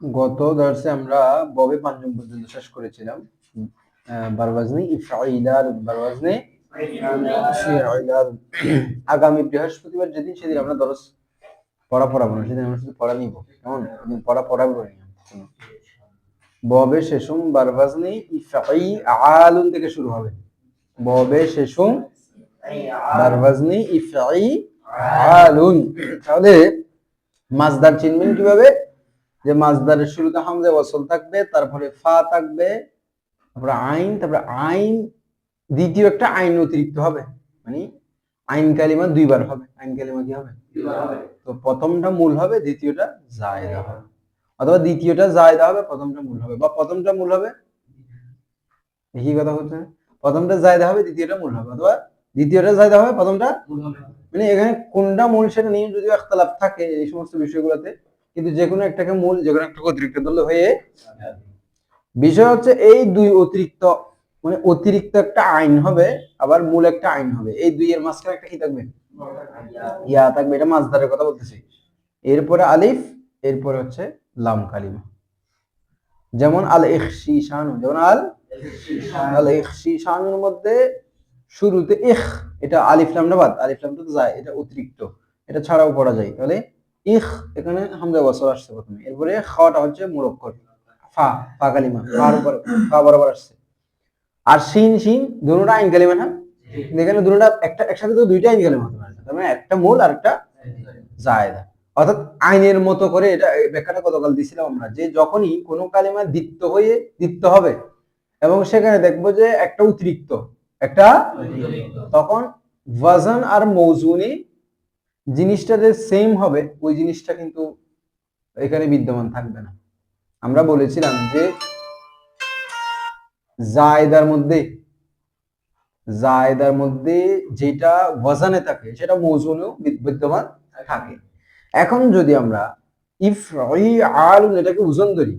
গত দর্শে আমরা ববে পাঞ্জম পর্যন্ত শেষ করেছিলাম। বারওয়াজনি ইফআইলাল বারওয়াজনি আগামী বৃহস্পতিবার যেদিন, সেদিন আমরা দরস পড়া পড়াবো না, সেদিন আমরা শুধু পড়া নিব। কেমন? পড়া পড়াবো ববে শেষুম বারওয়াজনি ইফআই আলুন থেকে শুরু হবে। ববে শেষুম বারওয়াজনি ইফআই আলুন। তাহলে মাজদার চিনবেন কীভাবে? যে মাজদারের শুরুতে হামজা ওয়াসল থাকবে তারপরে ফা থাকবে তারপরে আইন তারপরে আইন দ্বিতীয় একটা আইন অতিরিক্ত হবে। মানে আইন কালিমা দুইবার হবে। আইন কালিমা কি হবে? তো প্রথমটা মূল হবে দ্বিতীয়টা জায়দা হবে। অথবা দ্বিতীয়টা জায়দা হবে প্রথমটা মূল হবে। বা প্রথমটা মূল হবে? কি কথা হচ্ছে প্রথমটা জায়দা হবে দ্বিতীয়টা মূল হবে। অথবা দ্বিতীয়টা জায়দা হবে প্রথমটা। মানে এখানে কোনটা মূল সেটা নিয়ে যদিও একতলাপ থাকে এই সমস্ত বিষয়গুলোতে কিন্তু যে কোনো একটাকে মূল যে কোনো একটাকে অতিরিক্ত ধরলে হয়ে বিষয় হচ্ছে এই দুই অতিরিক্ত মানে অতিরিক্ত একটা আইন হবে আবার মূল একটা আইন হবে। এই দুই এর মাঝখানে একটা কি থাকবে? ইয়া থাকবে এটা মাছদারের কথা বলতেছি। এরপরে আলিফ এরপরে হচ্ছে লাম কালিমা। যেমন আল ইখশিশানু যেমন আল আল ইখশিশানুর মধ্যে শুরুতে ইখ, এটা আলিফ লামটা বাদ, আলিফ লামটা তো যায় এটা অতিরিক্ত, এটা ছাড়াও পড়া যায়। তাহলে ইখ, এখানে হামজা ওয়াসল আসছে প্রথমে, এরপরে খাওয়াটা হচ্ছে মুরক্কর, ফা ফা কালিমা, ফার উপর, ফা বরাবর আসছে। আর শিন শিন, দুটোটা আইন কালিমা না? এখানে দুটোটা একটা, একসাথে তো দুইটা আইন কালিমা তার মানে একটা মূল আর একটা জায়দা। অর্থাৎ আইনের মতো করে এটা ব্যাখ্যাটা গতকাল দিয়েছিলাম আমরা, যে যখনই কোনো কালিমা দ্বিত্ব হয়ে দ্বিত্ব হবে, এবং সেখানে দেখব যে একটা অতিরিক্ত একটা তখন ওয়াজন আর মৌজুনি জিনিসটা যে সেম হবে, ওই জিনিসটা কিন্তু এখানে বিদ্যমান থাকবে না। আমরা বলেছিলাম যে জায়দার মধ্যে জায়দার মধ্যে যেটা ওয়াজানে থাকে, সেটা মৌজুনেও বিদ্যমান থাকে। এখন যদি আমরা ইফ আল এটাকে ওজন ধরি,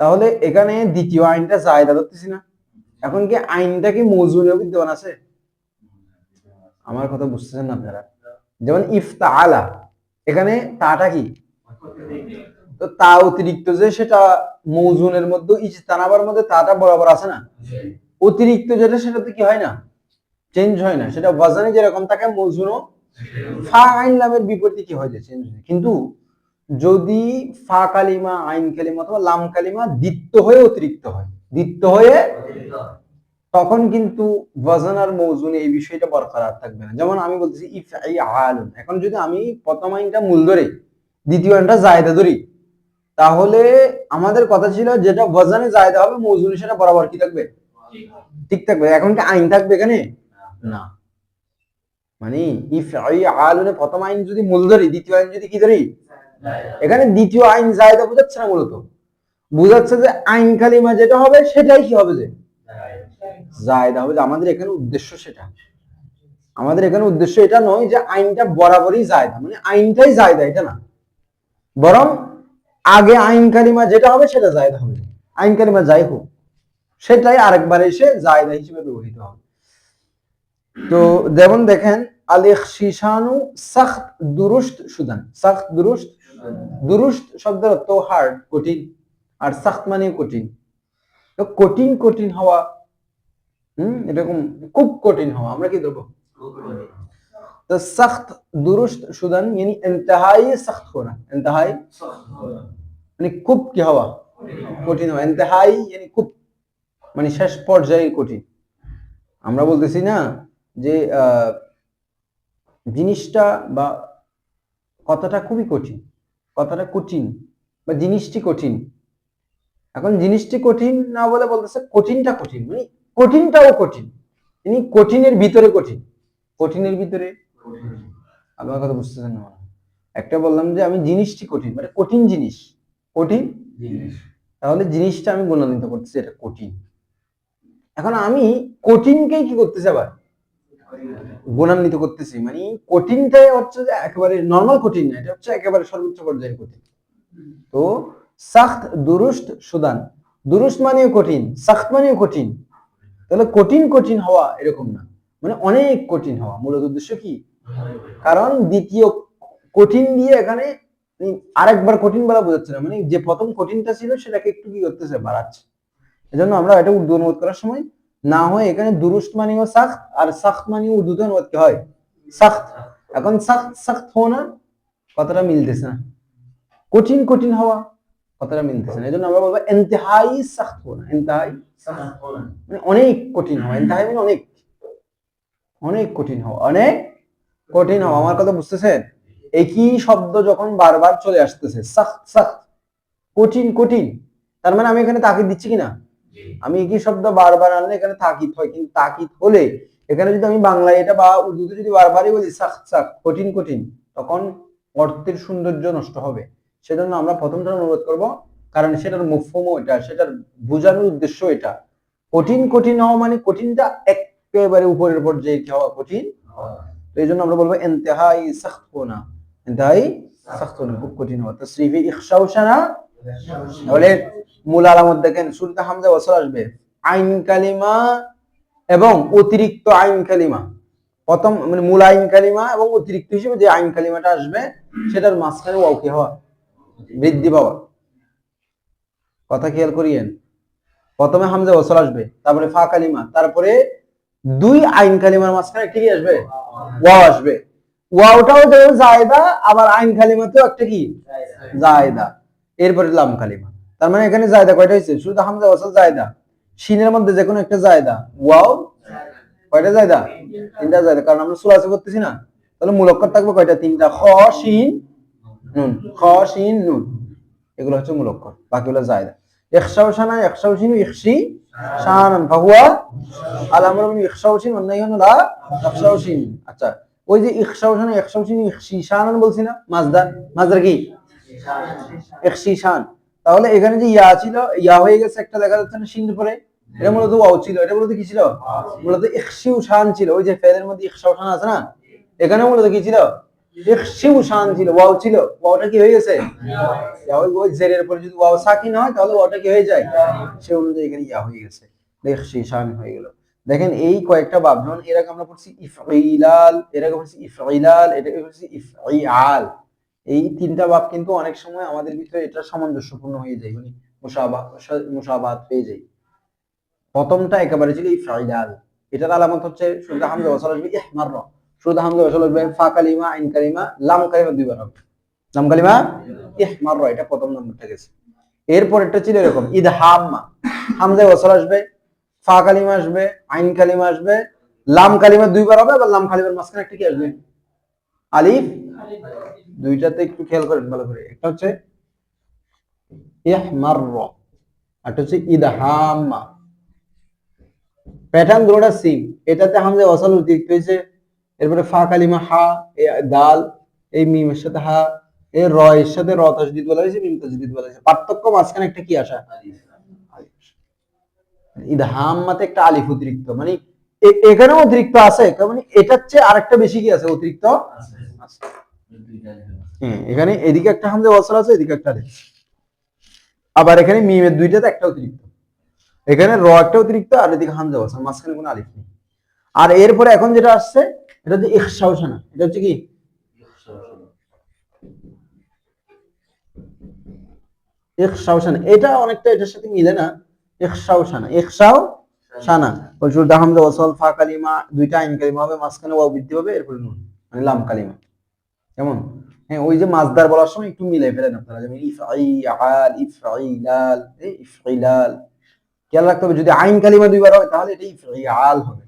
তাহলে এখানে দ্বিতীয় আইনটা জায়দা ধরতেছি না। এখন কি আইনটা কি মৌজুনেও বিদ্যমান আছে? আমার কথা বুঝতেছেন না আপনারা। যেমন ইফতা আলা এখানে তাটা কি? তো তা অতিরিক্ত যে সেটা মৌজুনের মধ্যে ইজতানাবার মধ্যে তাটা বরাবর আছে না? অতিরিক্ত যেটা সেটাতে কি হয় না? চেঞ্জ হয় না। সেটা ওয়াজানে যেরকম থাকে মৌজুনও ফা আইন লামের বিপরীতে কি হয় যে চেঞ্জ হয় কিন্তু যদি ফা কালিমা, আইন কালিমা অথবা লাম কালিমা দ্বিত্ব হয়ে অতিরিক্ত হয় দ্বিত্ব হয়ে তখন কিন্তু ওয়াজন আর মৌজুনে এই বিষয়টা বরকরার থাকবে না। যেমন আমি বলতেছি ইফ আই আলুন। এখন যদি আমি প্রথম আইনটা মূল ধরে দ্বিতীয় আইনটা জায়দা ধরি তাহলে আমাদের কথা ছিল যেটা ওয়াজানে জায়দা হবে মৌজুনে সেটা বরাবর কি থাকবে? ঠিক থাকবে। এখন কি আইন থাকবে এখানে? না। মানে ইফ আই আলুনে প্রথম আইন যদি মূল ধরি দ্বিতীয় আইন যদি কি ধরি? এখানে দ্বিতীয় আইন জায়দা বোঝাচ্ছে না মূলত। বোঝাচ্ছে যে আইন কালিমা যেটা হবে সেটাই কি হবে যে? জায়দা হবে যে আমাদের এখানে উদ্দেশ্য সেটা। আমাদের এখানে উদ্দেশ্য এটা নয় যে আইনটা বরাবরই জায়দা মানে আইনটাই জায়দা এটা না। বরং আগে আইন কালিমা যেটা হবে সেটা জায়দা হবে আইন কালিমা যাই হোক, সেটাই আরেকবার এসে জায়দা হিসেবে ব্যবহৃত হবে। তো যেমন দেখেন, আলেখ শিশানু সাখত দুরুস্ত সুদান। সাখত দুরুস্ত? দুরুস্ত শব্দের অর্থ হার্ড কঠিন। আর সাখ মানে কঠিন। কঠিন কঠিন হওয়া, হম, এরকম খুব কঠিন হওয়া, আমরা কি ধরবো? তো সখত, দুরুস্ত, সুদান মানে ইন্তহাই সখত হোনা ইন্তহাই মানে খুব কি হওয়া? কঠিন হওয়া। ইন্তহাই মানে খুব মানে শেষ পর্যায়ে কঠিন। আমরা বলতেছি না যে জিনিসটা বা কথাটা খুবই কঠিন। কথাটা কঠিন বা জিনিসটি কঠিন। এখন জিনিসটি কঠিন না বলে বলতেছে কঠিনটা কঠিন মানে কঠিনটাও কঠিন। ইনি কঠিনের ভিতরে কঠিন। কঠিনের ভিতরে আমার কথা বুঝতেছেন না একটা বললাম যে আমি জিনিসটি কঠিন মানে কঠিন জিনিস। কঠিন? তাহলে জিনিসটা আমি গুণান্বিত করতেছি এটা কঠিন। এখন আমি কঠিনকেই কি করতেছি আবার? গুণান্বিত করতেছি মানে কঠিনটাই হচ্ছে যে একেবারে নর্মাল কঠিন না এটা হচ্ছে একেবারে সর্বোচ্চ পর্যায়ের কঠিন। তো সাখত, দুরুস্ত, সুদান। দুরুস্ত মানেও কঠিন, সাখত মানেও কঠিন। তাহলে কঠিন কঠিন হওয়া এরকম না। মানে অনেক কঠিন হওয়া, মূলত উদ্দেশ্য কি? কারণ দ্বিতীয় কঠিন দিয়ে এখানে আরেকবার কঠিন বলা বোঝাচ্ছে না। মানে যে প্রথম কঠিনটা ছিল, সেটাকে একটু কি করতেছে, বাড়াচ্ছে। এজন্য আমরা এটা উর্দু অনুবাদ করার সময় না হয় এখানে দুরুস্ত মানেও সাখত আর সাখত মানেও উর্দুতে অনুবাদ হয়? সাখত। এখন সাখত সাখত হওয়া না, কথাটা মিলতেছে না। কঠিন কঠিন হওয়া। কথাটা মিলতেছে না। এই জন্য আমরা বলব এন্তেহাই সাখত হওয়া এন্তেহাই মানে অনেক কঠিন হওয়া। এন্তেহাই মানে অনেক অনেক কঠিন হওয়া। অনেক কঠিন হওয়া। আমার কথা বুঝতেছেন? একই শব্দ যখন বারবার চলে আসতেছে সাখত সাখত কঠিন কঠিন তার মানে আমি এখানে তাকিদ দিচ্ছি কিনা? আমি একই শব্দ বারবার আনলে এখানে তাকিদ হয় কিন্তু তাকিদ হলে এখানে যদি আমি বাংলায় এটা বা উর্দুতে যদি বারবারই বলি সাখ সাখ কঠিন কঠিন তখন অর্থের সৌন্দর্য নষ্ট হবে। সেজন্য আমরা প্রথমটা অনুরোধ করব কারণ সেটার মুফমও এটা সেটার বোঝানোর উদ্দেশ্য এটা। কঠিন কঠিন হওয়া মানে কঠিনটা একেবারে উপরের পর্যায়ে কি হওয়া কঠিন। তো এই জন্য আমরা বলব এন্তেহাই সখত হোনা এন্তেহাই খুব কঠিন হওয়া। তো ইখশাউশানা তাহলে মূল আলামত দেখেন শুরুতে হামজা ওয়াসল আসবে। আইন কালিমা এবং অতিরিক্ত আইন কালিমা। প্রথম মানে মূল আইন কালিমা এবং অতিরিক্ত হিসেবে যে আইন কালিমাটা আসবে সেটার মাঝখানে ওয়াও কি হওয়া বৃদ্ধি পাওয়া। কথা খেয়াল করিয়েন। প্রথমে হামজা ওয়াসল আসবে, তারপরে ফা কালিমা, তারপরে দুই আইন কালিমার মাঝখানে কি আসবে? ওয়াও আসবে। ওয়াওটাও যেমন জায়দা, আবার আইন কালিমাতেও একটা কি? জায়দা। এরপরে লাম কালিমা। তার মানে এখানে জায়দা কয়টা হয়েছে? শুধু হামজা ওয়াসাল জায়দা, শিনের মধ্যে যে কোনো একটা জায়দা। ওয়াও, কয়টা জায়দা? তিনটা জায়দা। কারণ আমরা সুলাসে করতেছি না। তাহলে মূল অক্ষর থাকবে কয়টা? তিনটা। খ, শিন নুন নুন। এগুলো হচ্ছে বাকিগুলো জায়দা। শানা আচ্ছা তাহলে এখানে যে ইয়া ছিল, ইয়া হয়ে গেছে, একটা দেখা যাচ্ছে না শিন পরে। এটা মূলত ওয়াও ছিল, এটা মূলত কি ছিল? মূলত ইখশিউ শান ছিল, ওই যে ফেলের মধ্যে ইখশাউ শান আছে না? এখানে মূলত কি ছিল? ছিল ওয়াও ছিল। ওয়াওটা কি হয়ে গেছে? ওই ওই জেরের পরে যদি ওয়াও সাকিন হয় তাহলে কি হয়ে যায়? সে অনুযায়ী এখানে ইয়া হয়ে গেছে। শান হয়ে গেল। দেখেন এই কয়েকটা বাব যেমন এর আগে আমরা পড়ছি ইফঈলাল এর আগে পড়ছি ইফঈলাল এটা পড়ছি ইফঈআল। এই তিনটা বাপ কিন্তু অনেক সময় আমাদের ভিতরে এটা সামঞ্জস্যপূর্ণ হয়ে যায় মানে মুসাবা মুসাবাত হয়ে যায়। প্রথমটা একেবারে ছিল ইফঈলাল। এটার আলামত হচ্ছে শুধু হামজা ওয়াসাল আসবে ইহমার শুধু হামজা ওয়াসাল আসবে ফা কালিমা, আইন কালিমা, লাম কালিমা দুইবার হবে। লাম কালিমা? ইহমার, এটা প্রথম নম্বরটা গেছে। এরপর একটা ছিল এরকম, ঈদ হাম্মা। হামজা ওয়াসাল আসবে, ফা কালিমা আসবে, আইন কালিমা আসবে, লাম কালিমা দুইবার হবে, আবার লাম কালিমার মাঝখানে একটা কি আসবে? আলিফ? দুইটাতে একটু খেয়াল করেন ভালো করে। একটা হচ্ছে ইহমার, একটা হচ্ছে ইদহাম্মা প্যাটার্ন দুটোটা সিম এটাতে হামজা ওয়াসাল অতিরিক্ত হয়েছে এরপরে ফা কালিমা, হা, এ দাল, এই মিমের সাথে হা এই র, এর সাথে র তাজদিদ বলা হয়েছে, মিম তাজদিদ বলা হয়েছে। পার্থক্য মাঝখানে একটা কি আসা? একটা আলিফ অতিরিক্ত মানে এ- এখানেও অতিরিক্ত আছে মানে এটার চেয়ে আরেকটা বেশি কি আছে, অতিরিক্ত? হ্যাঁ এখানে এদিকে একটা হামজা ওয়াসাল আছে, এদিকে একটা আবার এখানে মিমের দুইটাতে একটা অতিরিক্ত। এখানে র একটা অতিরিক্ত, আর এদিকে হামজা ওয়াসাল, মাঝখানে কোনো আলিফ নেই। আর এরপরে এখন যেটা আসছে এটা হচ্ছে ইখশাউশানা এটা হচ্ছে কি? এটা অনেকটা এটার সাথে মিলে না? ওয়াসাল ফা, কালিমা, দুইটা আইন কালিমা হবে, মাঝখানে বৃদ্ধি নুন মানে লাম কালিমা। কেমন? হ্যাঁ ওই যে মাছদার বলার সময় একটু মিলাই ফেলেন আপনারা, যেমন ইফআইলাল এই ইফআইলাল খেয়াল রাখতে হবে, যদি আইন কালিমা দুইবার হয়, তাহলে এটা ইফআইআল হবে।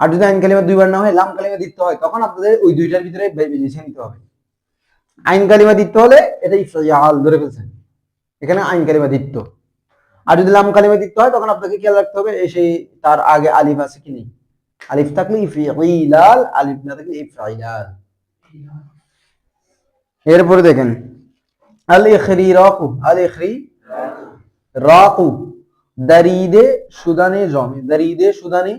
আর যদি আইন কালিমা দুইবার না হয়, লাম কালিমা দিতে হয়, তখন আপনাদের ওই দুইটার ভিতরে বেছে নিতে হবে। আইন কালিমা দিতে হলে এটা ইফআইআল ধরে ফেলছেন এখানে আইন কালিমা দিত। আর যদি লাম কালিমা দিতে হয়, তখন আপনাকে খেয়াল রাখতে হবে, এই সেই তার আগে আলিফ আছে কি নেই? আলিফ থাকলে ইফআইলাল আলিফ না থাকলে ইফআইলাল এরপরে দেখেন আল ইখরি রাকু আল রাকু দারিদে সুদানে জমে, দারিদে সুদানে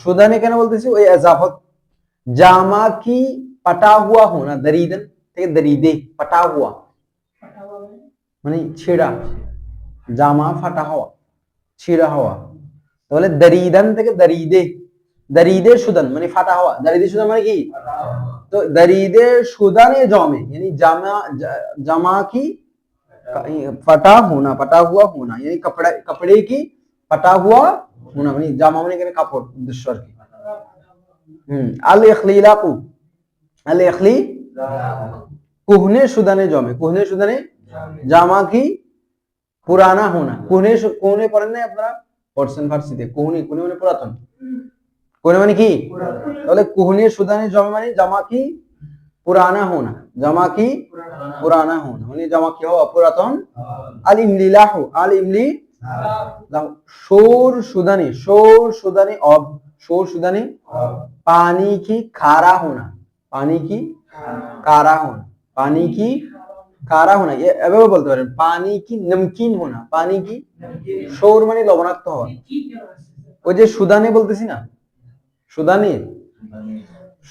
সুদানে কেন বলতেছি ওই এজাফত জামা কি পাটা হুয়া হো না দরিদন থেকে দরিদে পাটা হুয়া মানে ছেঁড়া জামা ফাটা হওয়া ছেঁড়া হওয়া তাহলে দরিদান থেকে দরিদে দরিদে সুদান মানে ফাটা হওয়া দরিদে সুদান মানে কি तो दरीदे शुदाने जमे यानी जमा ज- जमा की फटा होना फटा हुआ होना यानी कपड़ा कपड़े की ফাটা হুয়া মুনা মানে জামা মানে এখানে কাপড় উদ্দেশ্য আর কি। এখলি ইলাকু এখলি কুহনে সুদানে জমে। কুহনে সুদানে জামা কি? পুরানা হোনা। কোহনে কোহনে পড়েন না আপনারা? পড়ছেন ফার্সিতে। কোহনে কোহনে মানে পুরাতন। মানে কি? তাহলে কোহনে সুদানে জমে মানে জামা কি? পুরানা হোনা। জামা কি? পুরানা হোনা। মানে জামা কি? হওয়া পুরাতন। আল ইমলি লাহু আল ইমলি সৌর সুদানি সৌর সুদানি অব সৌর সুদানি পানি কি খারা হোনা পানি কি কারা হোনা পানি কি কারা হোনা এভাবে বলতে পারেন। পানি কি নমকিন হোনা? পানি কি সৌর মানে লবণাক্ত হন ওই যে সুদানি বলতেছি না? সুদানি।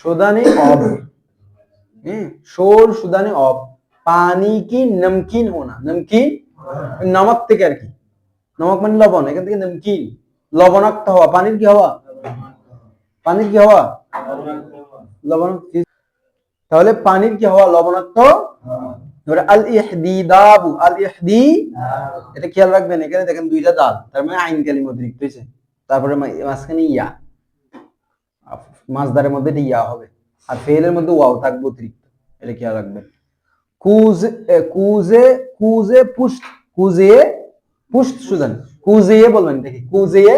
সুদানি অব। সৌর সুদানি অব। পানি কি নমকিন হোনা? নমকিন? নামক থেকে আর কি। নমক মানে লবণ, এখান থেকে নমকিন লবণাক্ত হওয়া। পানির কি হওয়া? পানির কি হওয়া? লবণ তাহলে পানির কি হওয়া? লবণাক্ত দুইটা মানে আইন ইয়া। মধ্যে ইয়া হবে। আর ফেলের মধ্যে থাকবে অতিরিক্ত। এটা খেয়াল কুজে কুজে পুষ্ট কুজে পুষ্ট সুদান। কুজেয়ে বলবেন দেখি কুজেয়ে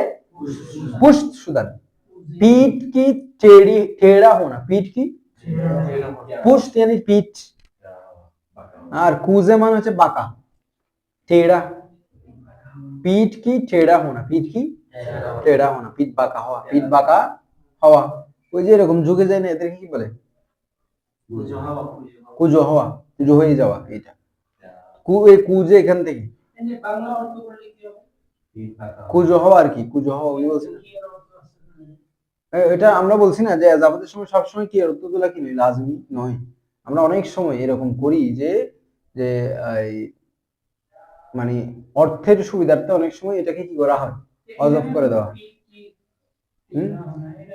পুষ্ট সুদান। পিঠ কি টেড়ি টেড়া হোনা পিঠ কি? পুষ্ট यानी পিঠ। আর কুজে মানে হচ্ছে বাঁকা। টেড়া পিঠ কি টেড়া হোনা পিঠ কি? টেড়া হোনা পিঠ বাঁকা হওয়া। পিঠ বাঁকা হওয়া। ওই যে এরকম ঝুঁকে যায় না, এদেরকে কি বলে? কুজো হওয়া। কুজো হয়ে যাওয়া এটা কু কুজে এখান থেকে। কুজো হওয়া আর কি, কুজো হওয়া উনি বলছেন এটা আমরা বলছি না যে যাবতের সময় সবসময় কি অর্থ তোলা কি লাজমি নয়। আমরা অনেক সময় এরকম করি যে যে মানে অর্থের সুবিধার্থে অনেক সময় এটাকে কি করা হয়? অজব করে দেওয়া?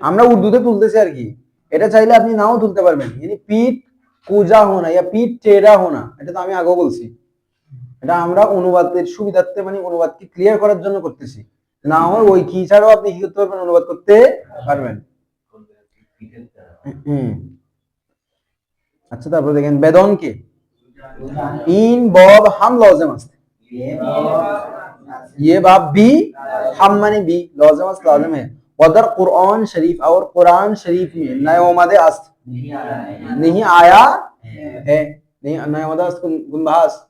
আমরা উর্দুতে তুলতেছি আর কি। এটা চাইলে আপনি নাও তুলতে পারবেন। পিঠ কুজা হোনা, ইয়া পিঠ টেরা হোনা, এটা তো আমি আগেও বলছি। এটা আমরা অনুবাদের সুবিধার্থে মানে অনুবাদকে ক্লিয়ার করার জন্য করতেছি না হয় ওই কি ছাড়াও আপনি কি করতে পারবেন অনুবাদ করতে পারবেন হুম আচ্ছা তারপর দেখেন বেদন কে ইন বব হাম লজেম আছে ये बाब भी हम माने भी लौजम अस्त लाजम है वदर कुरान शरीफ और कुरान शरीफ में नयोमद अस्त नहीं आया है नहीं नयोमद अस्त गुंबास মুনসিফে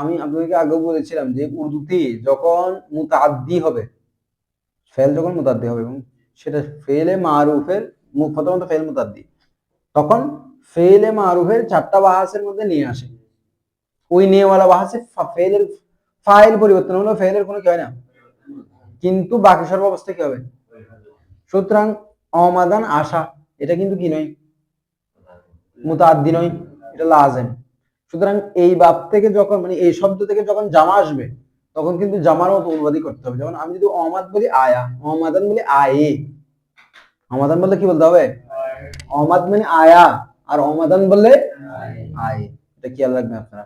আমি বলেছিলাম যে যখন মুতাদ্দি হবে, ফেল যখন হবে, এবং সেটা ফেলে তখন ফেলে মারুফের চারটা বাহাসের মধ্যে নিয়ে আসে। ওই নিয়েওয়ালা বাহাসে ফেলের, ফাইল পরিবর্তন হলো, ফেলের কোনো কি হয় না? কিন্তু বাকি সর্বাবস্থা কি হবে? সুতরাং অমাদান আশা, এটা কিন্তু কি নয়? মুতাদ্দি নয়, এটা লাজেম। সুতরাং এই বাপ থেকে যখন মানে এই শব্দ থেকে যখন জামা আসবে, তখন কিন্তু জামার মতো অনুবাদই করতে হবে। যেমন আমি যদি অমাদ বলি আয়া, অমাদান বলি আয়ে। অমাদান বললে কি বলতে হবে? অমাদ মানে আয়া, আর অমাদান বললে আয়ে। এটা খেয়াল রাখবেন আপনারা।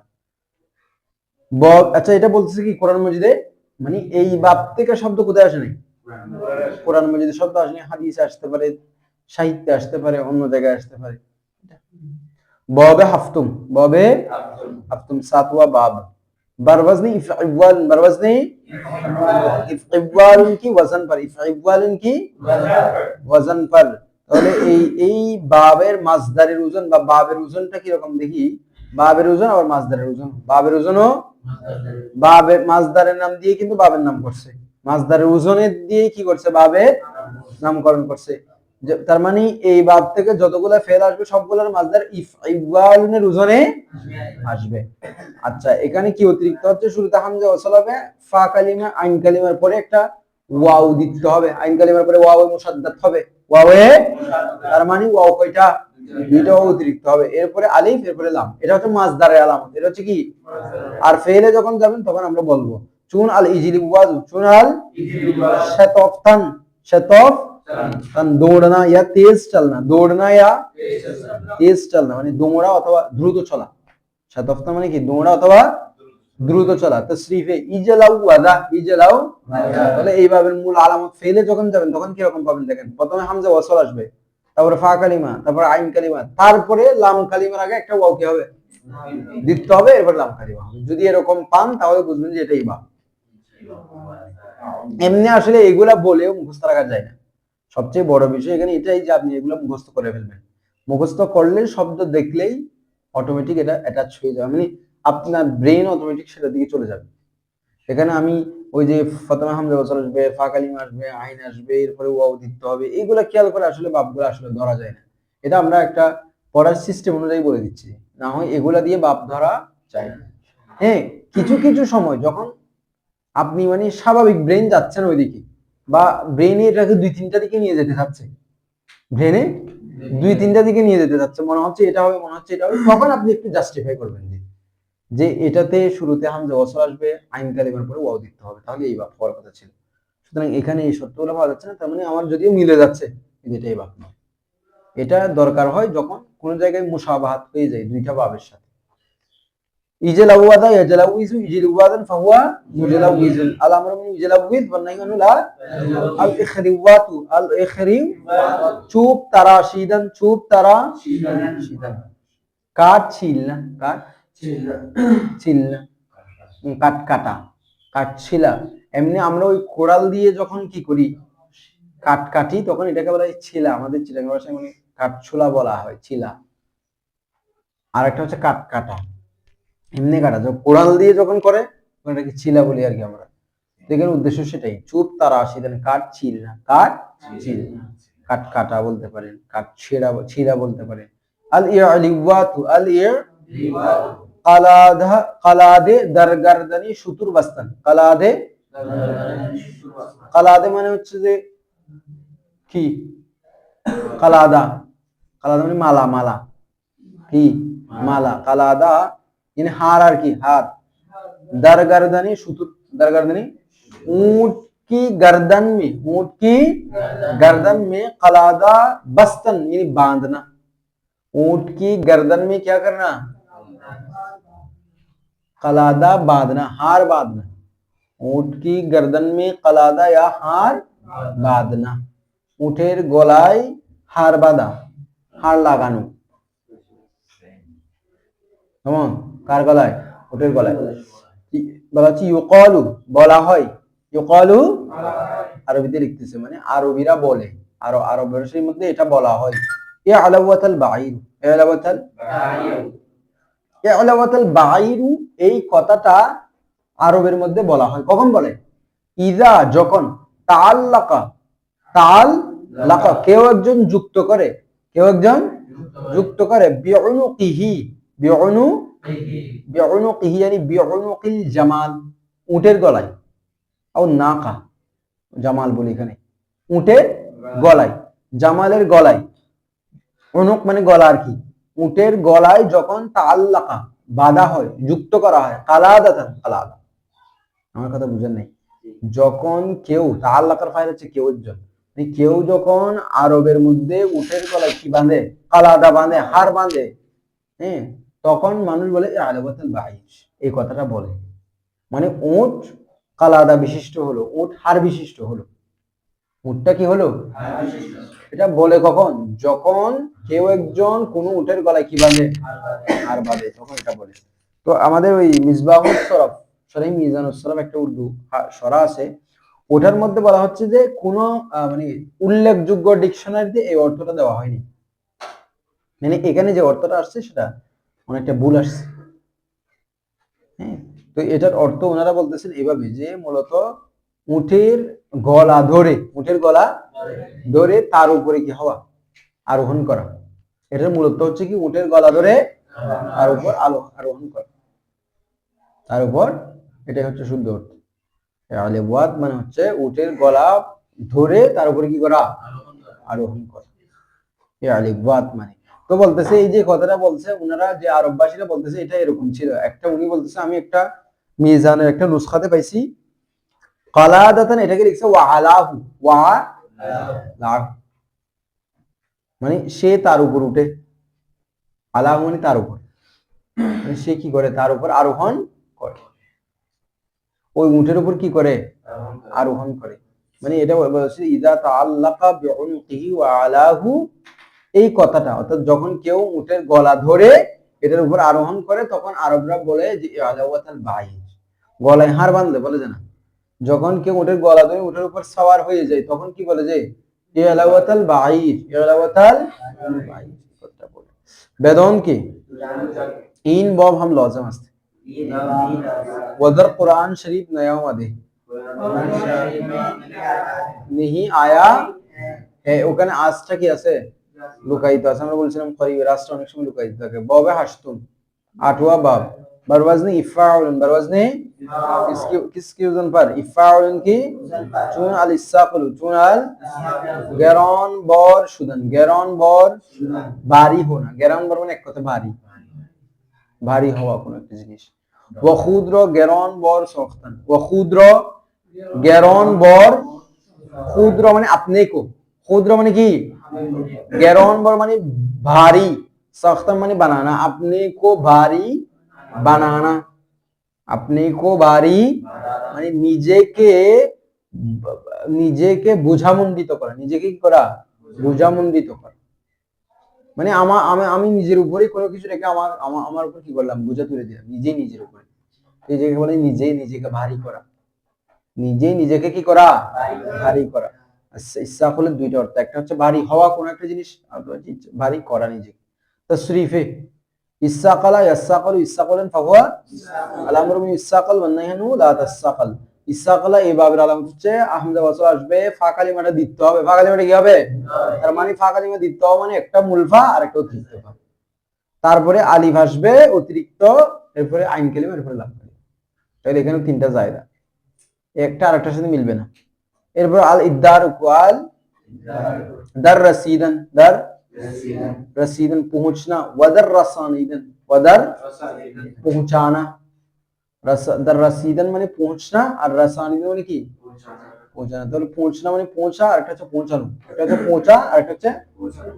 আচ্ছা এটা বলতেছে কি কোরআন মজিদে? মানে এই বাপ থেকে শব্দ কোথায় আসে নাই? কোরআন মজিদ শব্দ আসলে হাদিস আসতে পারে, সাহিত্যে আসতে পারে, অন্য জায়গায় আসতে পারে। ববে হাফতুম ববে হাফতুম সাতওয়া বাব বারবাজনি ইফআল বারবাজনি ইফআল কি, ওয়াজন পর ইফআল কি? ওয়াজন পর। তাহলে এই এই বাবের মাসদারের ওজন বা বাবের ওজনটা কি রকম দেখি? বাবের ওজন আর মাসদারের ওজন। বাবের ওজন ও বাবে মাসদারের নাম দিয়ে কিন্তু বাবের নাম করছে। মাসদারের ওজনের দিয়ে কি করছে বাবের নামকরণ করছে। তার মানে এই বাব থেকে যতগুলা ফেল আসবে, সবগুলোর মাসদার ইফ ইফালের ওজনে আসবে। আচ্ছা এখানে কি অতিরিক্ত হচ্ছে? শুরুতে হামজা ওয়াসাল হবে, ফা কালিমা, আইন কালিমার পরে একটা ওয়াও দিতে হবে। আইন কালিমার পরে ওয়াও মুসাদ্দাত হবে। ওয়াওয়ে তার মানে ওয়াও কয়টা? দুইটা অতিরিক্ত হবে। এরপরে আলিফ, এরপরে লাম। এটা হচ্ছে মাসদারের আলামত। এটা হচ্ছে কি? আর ফেলে যখন যাবেন, তখন আমরা বলব। চুন আল ইজিলি ওয়াজু চুন আল শতফ শতফ দৌড়না ইয়া, তেজ চলনা, দৌড়না ইয়া, তেজ চলনা মানে দৌড়া অথবা দ্রুত চলা। শতফ মানে কি? দৌড়া অথবা দ্রুত চলা ইজলাউ ওয়াদা, ইজলাউ তাহলে এইভাবে মূল আলামত ফেলে যখন যাবেন, তখন কি রকম পাবেন দেখেন? প্রথমে হামজা ওয়াসাল আসবে, তারপরে ফা কালিমা, তারপরে আইন কালিমা, তারপরে লাম কালিমার আগে একটা ওয়াও কি হবে? দিতে হবে, এরপর লাম কালিমা হবে। যদি এরকম পান, তাহলে বুঝবেন যে এটাই বা এমনি আসলে এগুলা বলেও মুখস্থ রাখা যায় না। সবচেয়ে বড় বিষয় এখানে এটাই যে আপনি এগুলো মুখস্থ করে ফেলবেন। মুখস্থ করলে শব্দ দেখলেই অটোমেটিক এটা অ্যাটাচ হয়ে যাবে। মানে আপনার ব্রেন অটোমেটিক সেটার দিকে চলে যাবে। এখানে আমি ওই যে ফতেমা হামজা বছর আসবে ফাঁকালিম আসবে, আইন আসবে, এরপরে ওয়াও দিতে হবে এইগুলা খেয়াল করে আসলে বাপগুলো আসলে ধরা যায় না। এটা আমরা একটা পড়ার সিস্টেম অনুযায়ী বলে দিচ্ছি। না হয় এগুলা দিয়ে বাপ ধরা যায় না। হ্যাঁ কিছু কিছু সময় যখন আপনি মানে স্বাভাবিক ব্রেন যাচ্ছেন ওইদিকে। বা ব্রেনে এটাকে দুই তিনটা দিকে নিয়ে যেতে চাচ্ছে ব্রেনে দুই তিনটা দিকে নিয়ে যেতে চাচ্ছে মনে হচ্ছে এটা হবে, মনে হচ্ছে এটা হবে। তখন আপনি একটু জাস্টিফাই করবেন যে যে এটাতে শুরুতে হামজা ওয়াসল আসবে, আইন কালিমার পরে ওয়াও দিতে হবে। তাহলে এই বাপ হওয়ার কথা ছিল। সুতরাং এখানে এই সত্যগুলো পাওয়া যাচ্ছে না। তার মানে আমার যদিও মিলে যাচ্ছে এটাই বাপ নয়। এটা দরকার হয় যখন কোনো জায়গায় মুসাবাহাত হয়ে যায়, দুইটা বাবের সাথে। মুজলাউইজুন আল আমরু মিন ইজলাউইজ ওয়ান নাহয়ু আনু লা আল ইখরিওয়াতু আল ইখরিউ চুপ তারা শিদান চুপ তারা শিদান ছিল না কাট ছিল না এমনি আমরা ওই কোড়াল দিয়ে যখন কি করি কাট কাটি তখন এটাকে বলা হয় ছিলা আমাদের চিলাঙ্গা ভাষায় মানে কাঠ ছোলা বলা হয় ছিলা আর একটা হচ্ছে কাট কাটা। এমনি কাটা। যখন কোড়াল দিয়ে যখন করে এটাকে ছিলা বলি আর কি আমরা। তো এখানে উদ্দেশ্য সেটাই, চুপ তারা আসি দেন কাঠ ছিল না। কাঠ ছিল না। কাট বলতে পারেন কাট ছেঁড়া ছিঁড়া বলতে পারেন। আল ইয়ালিওয়াতু, আল ইয়া কালাদা, কালাদে দারগারদানি সুতুর বাস্তান। কালাদে কালাদে মানে হচ্ছে যে কি? কালাদা। কালাদা মানে মালা মালা। কি? মালা। কালাদা মানে হার আর কি হার দারগারদানি সুতুর দারগারদানি ऊंट की गर्दन में ऊंट की गर्दन में कलादा बस्तन यानी बांधना ऊंट की गर्दन में क्या करना कलादा बांधना हार बांधना ऊंट की गर्दन में कलादा या हार বাঁধনা উঠের গলায় হার বাঁধা হার লাগানো কেমন কার গলায়? উঠের গলায়। বলা হচ্ছে ইউকলু, বলা হয়। ইউকলু? আরবিতে লিখতেছে মানে আরবিরা বলে। আরও আরব ভাষার মধ্যে এটা বলা হয়। এ আলাওয়াতাল বাইরু এ আলাওয়াতাল এ আলাওয়াতাল বাইরু এই কথাটা আরবের মধ্যে বলা হয়। কখন বলে? ইদা যখন তাল লাকা তাল লাকা কেউ একজন যুক্ত করে। কেউ একজন যুক্ত করে। বিউনুকিহি, বিউনু জামাল, উটের গলায়। ও নাকা, জামাল বলি এখানে। উটের গলায়, জামালের গলায়। অনুক মানে গলা আর কি। উটের গলায় যখন তাল্লাকা বাধা হয়, যুক্ত করা হয় কালাদা কালাদা। আমার কথা বুঝেন নাই? যখন কেউ তাল্লাকার ফাইল হচ্ছে কেউ মানে কেউ যখন আরবের মধ্যে উটের গলায় কি বাঁধে? কালাদা বাঁধে, হার বাঁধে হ্যাঁ? তখন মানুষ বলে আলাবাতুল বাইশ এই কথাটা বলে। মানে উট কালাদা বিশিষ্ট হলো উট হার বিশিষ্ট হলো। উটটা কি হলো? এটা বলে কখন? যখন কেউ একজন কোনো উটের গলায় কি বাঁধে? হার বাঁধে। তখন এটা বলে। তো আমাদের ওই মিসবাহুল সরফ সরাই মিজানুল সরফ একটা উর্দু সরা আছে। ওটার মধ্যে বলা হচ্ছে যে কোন মানে উল্লেখযোগ্য ডিকশনারিতে এই অর্থটা দেওয়া হয়নি। মানে এখানে যে অর্থটা আসছে সেটা অনেকটা ভুল আসছে। হ্যাঁ তো এটার অর্থ ওনারা বলতেছেন এভাবে যে মূলত উঠের গলা ধরে উঠের গলা ধরে তার উপরে কি হওয়া, আরোহণ করা। এটার মূলত হচ্ছে কি উঠের গলা ধরে তার উপর আলো, আরোহণ করা। তার উপর এটাই হচ্ছে শুদ্ধ অর্থ। আলেবাদ মানে হচ্ছে উটের গলা ধরে তার উপরে কি করা, আরোহণ করা। এ মানে তো বলতেছে, এই যে কথাটা বলছে ওনারা যে আরববাসীরা বলতেছে, এটা এরকম ছিল। একটা উনি বলতেছে, আমি একটা মিজানের একটা নুসখাতে পাইছি। কালাদাতান, এটাকে লিখছে ওয়া আলাহু ওয়া লাহু মানে সে তার উপর উঠে। আলাহু মানে তার উপর। মানে সে কি করে? তার উপর আরোহণ করে। ওই উটের উপর কি করে? আরোহণ করে। মানে এটা বলছে, ইদা তাআল্লাকা বিউনকিহি ওয়া আলাহু এই কথাটা অর্থাৎ যখন কেউ উটের গলা ধরে এটার উপর আরোহণ করে তখন আরবরা বলে যে আলাওয়াতাল বাইজ গলায় হার বাঁধলে বলে যে না যখন কেউ উটের গলা ধরে উটের উপর সওয়ার হয়ে যায় তখন কি বলে যে ইয়ালাওয়াতাল বাইজ ইয়ালাওয়াতাল বাইজ কথাটা বলে বেদন কি इन बॉब हम लौजम हस्ते वदर कुरान शरीफ नया दे नहीं आया है ওখানে আজটা কি আছে লুকায়িত আছে। আমরা বলছিলাম করিব রাষ্ট্র অনেক সময় লুকায়িত থাকে। ববে হাসতুম আটুয়া বাব। বারওয়াজনে ইফাউলুন, বারওয়াজনে কিসকি ওজন পার? ইফাউলুন কি? চুন আল ইসাকুল, চুন আল গেরন বর সুদান। গেরন বর ভারী হোনা। গেরন বর মানে এক কথা ভারী ভারী হওয়া কোন একটা জিনিস। ওয়াখুদ্র গেরন বর সখতান। ওয়াখুদ্র গেরন বর ক্ষুদ্র মানে আপনি কো ক্ষুদ্র মানে কি? গেরন বর মানে ভারী সখতান মানে বানানা। আপনি কো ভারী বানানা। আপনি কো ভারী মানে নিজেকে নিজেকে বোঝামণ্ডিত করা। নিজেকে কি করা? বোঝামণ্ডিত করা। মানে আমার আমি আমি নিজের উপরে কোনো কিছু রেখে আমার আমার আমার উপর কি করলাম? বোঝা তুলে দিলাম। নিজেই নিজের উপরে। নিজেকে বলে নিজেই নিজেকে ভারী করা। নিজেই নিজেকে কি করা? ভারী করা। ইচ্ছা হলে দুইটা অর্থ। একটা হচ্ছে ভারী হওয়া, কোনো একটা জিনিস, ভারী করা নিজেকে তশরিফে ওয়াসল আসবে দিতে হবে। কি হবে? তার মানে দিতে হবে মানে একটা মুলফা আর একটা তারপরে আলিফ আসবে, অতিরিক্ত, এরপরে আইন কালিমা, এরপরে লাভ তাহলে এখানে তিনটা জায়গা। একটা আরেকটার সাথে মিলবে না। এরপর আল ইদ্দার আল দার রসিদান দার रसीदन पहुंचना वदर रसानीदन वदर पहुंचाना रस दर रसीदन মানে পৌঁছনা আর রাসানিদন মানে কি পৌঁছানো তাহলে পৌঁছনা মানে পৌঁছা আর একটা হচ্ছে পৌঁছানো একটা হচ্ছে পৌঁছা আর একটা হচ্ছে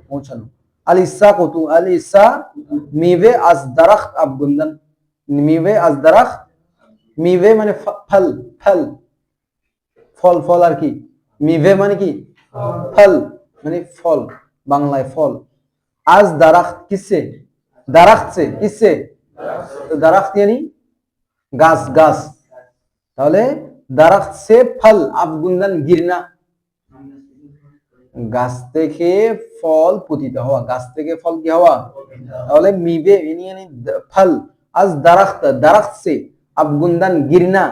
পৌঁছানো আল ইসা কতু আল ইসা মিভে আজ দারাখত আবগুন্দন মিভে আজ দারাখত মিভে মানে ফ- ফল ফল ফল ফল আর কি? মিভে মানে কি? ফল। মানে ফল, বাংলায় ফল। আজ দারাখত কিসে? দারাখছে, কিসে? দারাখত ইয়ানি গাছ গাছ। তাহলে দারাখত সে ফল আফগুন্দান গিরনা। গাছ থেকে ফল পতিত হওয়া। গাছ থেকে ফল কি হওয়া? তাহলে মিবে মানে ফল। আজ দারাখত দারাখত সে আফগুন্দান গিরনা।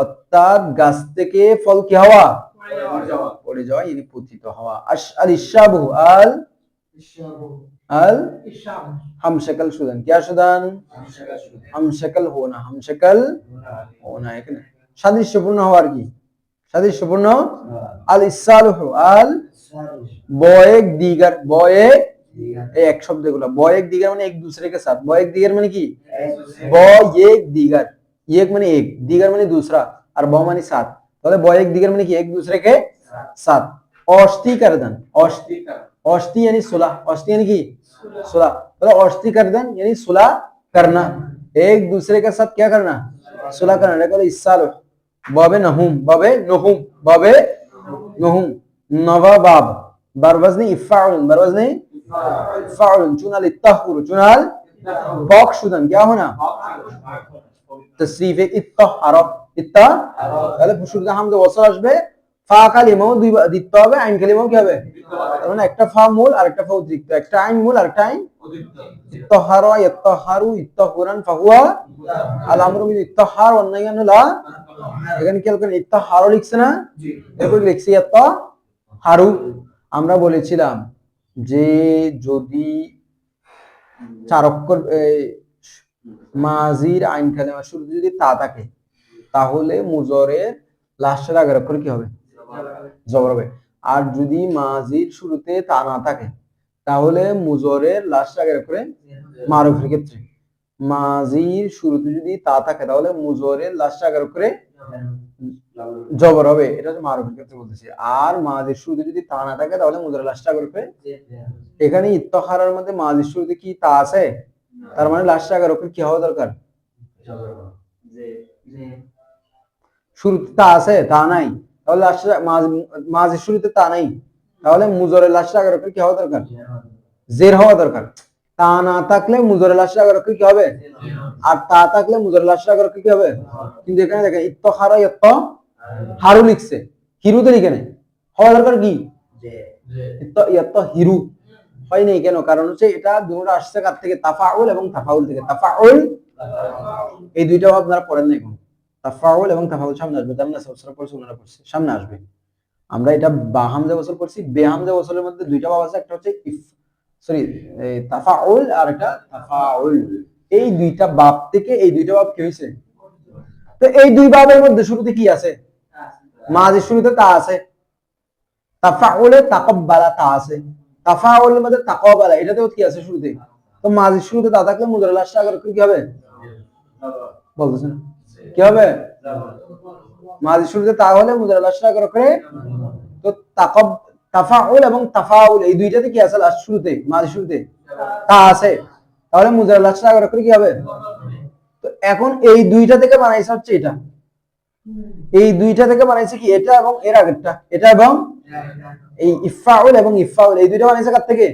অর্থাৎ গাছ থেকে ফল কি হওয়া? পড়ে যাওয়া ইনি পতিত হওয়া। আল ইশাবু আল আল হামশাকাল সুদান। কিয়া সুদান? হামশাকাল হোনা হামশাকাল হোনা। এখানে সাদৃশ্যপূর্ণ আর কি? সাদৃশ্যপূর্ণ? আল ইসালহু আল বয়েক দিগার বয়েক এই এক শব্দগুলো। বয়েক দিগার মানে এক দুসরে কে সাথ বয়েক দিগার মানে কি? বয়েক দিগার। एक मानी एक, दीगर मानी दूसरा, और बहु मानी सात। तो बॉय एक, दीगर मानी एक दूसरे के सात। औष्टि करदन औष्टि औष्टि यानी सुलह। औष्टि यानी की सुलह। मतलब कर करदन यानी सुलह करना। एक दूसरे के साथ क्या करना? सुलह करना। बोले इस साल बबे नहुम बबे नहुम बबे नहुम। नवा नवाबाब बरवजनी इफाउल बरवजनी इफाउन चुनाल इत्ताहुर चुनाल बॉक्सुदन। क्या होना? তসরিফে ইত্তাহারা ইত্তা তাহলে শুরুতে হামজা ওয়াসল আসবে ফা কালিমাও দুই দিতে হবে আইন কালিমাও কি হবে? মানে একটা ফা মূল আর একটা ফা অতিরিক্ত একটা আইন মূল আর একটা আইন ইত্তাহারা ইত্তাহারু ইত্তাহুরান ফাহুয়া আল আমরু মিন ইত্তাহার ওয়ান নাহয়ু লা। এখানে ইত্তাহারু লিখছে না? এরপর লিখছি ইত্তাহারু। আমরা বলেছিলাম যে যদি চার অক্ষর মাজির আইন কালেমা শুরুতে যদি তা থাকে, তাহলে মুজরের লাস্টের আগের অক্ষর কি হবে? জবর হবে। আর যদি মাজির শুরুতে তা না থাকে, তাহলে মুজরের লাস্টের আগের অক্ষরে মারুফের ক্ষেত্রে। মাজির শুরুতে যদি তা থাকে, তাহলে মুজরের লাস্টের আগের অক্ষরে জবর হবে। এটা হচ্ছে মারুফের ক্ষেত্রে বলতেছি। আর মাঝের শুরুতে যদি তা না থাকে, তাহলে মুদ্রা আগের করবে এখানে ইত্তহারার মধ্যে মাঝের শুরুতে কি তা আছে? তার মানে লাস্টটা আগার উপরে কি হওয়া দরকার? শুরুতে তা আছে তা নাই। তাহলে শুরুতে তা নাই। তাহলে মুজরের কি হওয়া দরকার? জের হওয়া দরকার। তা না থাকলে মুজরের আগার উপরে কি হবে? আর তা থাকলে মুজরের আগার উপরে কি হবে? কিন্তু এখানে দেখেন ইত্তহারা ইত্ত হারু লিখছে। হিরুতে লিখে নেই হওয়া দরকার কি? ইত্ত- ইত্ত হিরু। হয় নাই কেন? কারণ হচ্ছে এটা দুটো আসছে কার থেকে? তাফাউল এবং তাফাউল থেকে। তাফাউল, এই দুইটাও আপনারা পড়েন নাই কোনো তাফাউল এবং তাফাউল সামনে আসবে। যেমন সবসরা পড়ছে ওনারা পড়ছে। সামনে আসবে। আমরা এটা বা হামজা গোসল পড়ছি বে হামজা গোসলের মধ্যে দুইটা ভাব আছে। একটা হচ্ছে ইফ, সরি তাফাউল আর একটা তাফাউল। এই দুইটা বাপ থেকে এই দুইটা বাপ কি হয়েছে তো এই দুই বাবের মধ্যে শুরুতে কি আছে? মাঝের শুরুতে তা আছে। তাফাউলে তাকাব্বালা তা আছে। তাফাউলের মধ্যে এটাতেও কি আছে শুরুতে তো মাঝের শুরুতে তা থাকলে কি হবে? বলতেছেন। কি হবে? মাঝের শুরুতে তা হলে করে তো তাকাব তাফাউল এবং তাফাউল, এই দুইটাতে কি আছে লাস্ট শুরুতে মাঝের শুরুতে? তা আছে। তাহলে মুদ্রা আগে করে কি হবে? তো এখন এই দুইটা থেকে বানাইছে হচ্ছে এটা। এই দুইটা থেকে বানাইছে কি? এটা এবং এর আগেরটা। এটা এবং এই ইফাউল এবং ইফাউল, এই দুইটা কার থেকে?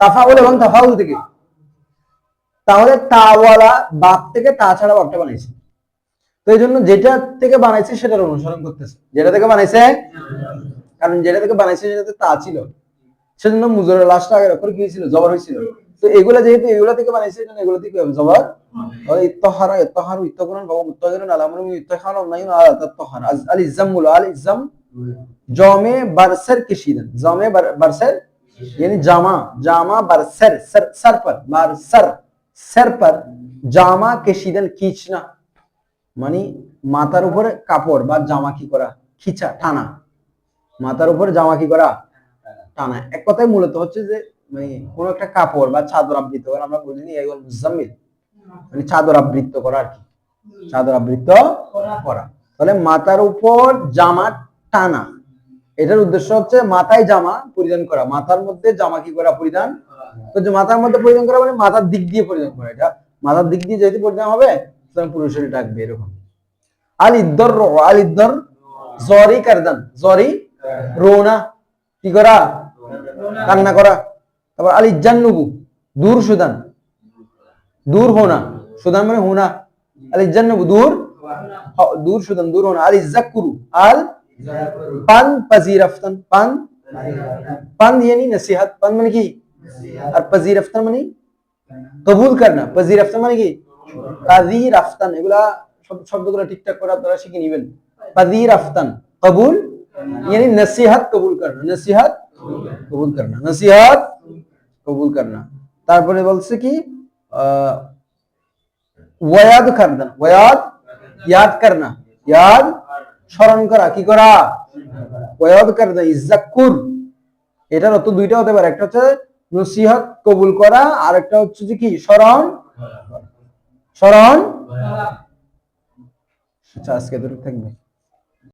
তাফাউল এবং তাফাউল থেকে। তাহলে তাওয়ালা বাপ থেকে তা ছাড়া বাপটা বানাইছে। তো এই জন্য যেটা থেকে বানাইছে সেটার অনুসরণ করতেছে। যেটা থেকে বানাইছে? কারণ যেটা থেকে বানাইছে সেটাতে তা ছিল। সেজন্য মুজরের লাশটা আগের অক্ষর কি হয়েছিল? জবর হয়েছিল। তো এগুলা যেহেতু এগুলা থেকে বানাইছে এজন্য এগুলো থেকে জবর। তাহলে ইত্তহারা, ইত্তহারু ইত্তকুরন বাবা মুত্তাহিরুন আলা আমরুম ইত্তহারু নাইন আলা তাত্তহার। আল ইজামুল আল ইজাম জমে বারসর কেশিদন জমে বার- বারসর यानी जामा जामा बरसर सर सर पर बरसर सर पर জামা কেশিদান খিচনা মানে মাথার উপরে কাপড় বা জামা কি করা খিচা টানা মাথার উপরে জামা কি করা টানা এক কথায় মূলত হচ্ছে যে মানে কোন একটা কাপড় বা চাদর আবৃত করা আমরা বলিনি এই মুজাম্মিল মানে চাদর আবৃত করা আর কি চাদর আবৃত করা তাহলে মাথার উপর জামা টানা। এটার উদ্দেশ্য হচ্ছে মাথায় জামা পরিধান করা। মাথার মধ্যে জামা কি করা? পরিধান মাথার মধ্যে পরিধান করা মানে মাথার দিক দিয়ে পরিধান করা। এটা মাথার দিক দিয়ে যেহেতু পরিধান হবে পুরুষের ডাকবে এরকম। আল ইদ্দর জরি কারদান, জরি রোনা। কি করা? কান্না করা। তারপর আল ইজ্জান্নুবু দূর সুদান। দূর হোনা। সুদান মানে হোনা। আল ইজ্জান্নুবু দূর দূর সুদান, দূর হোনা। আল ইজ্জাকুরু আল পান পাজিরাফতান পান পান यानी नसीहत পান মানে কি আর পাজিরাফতান মানে কবুল করনা পাজিরাফতান মানে কি পাজিরাফতান এগুলা শব্দ- শব্দগুলো ঠিকঠাক করে আপনারা শিখে নেবেন পাজিরাফতান কবুল यानी नसीहत কবুল করনা নসিহত কবুল করনা নসিহত কবুল করনা তারপরে বলছে কি আহ, ওয়াদ করনা ওয়াদ ইয়াদ করনা ইয়াদ স্মরণ করা, কি করা? ওয়াদ করনা ইজ্জাকুর এটার অর্থ দুইটা হতে পারে, একটা হচ্ছে নসিহত কবুল করা, আর একটা হচ্ছে যে কি? স্মরণ। স্মরণ। আচ্ছা আজকে এতটুকু থাকবে।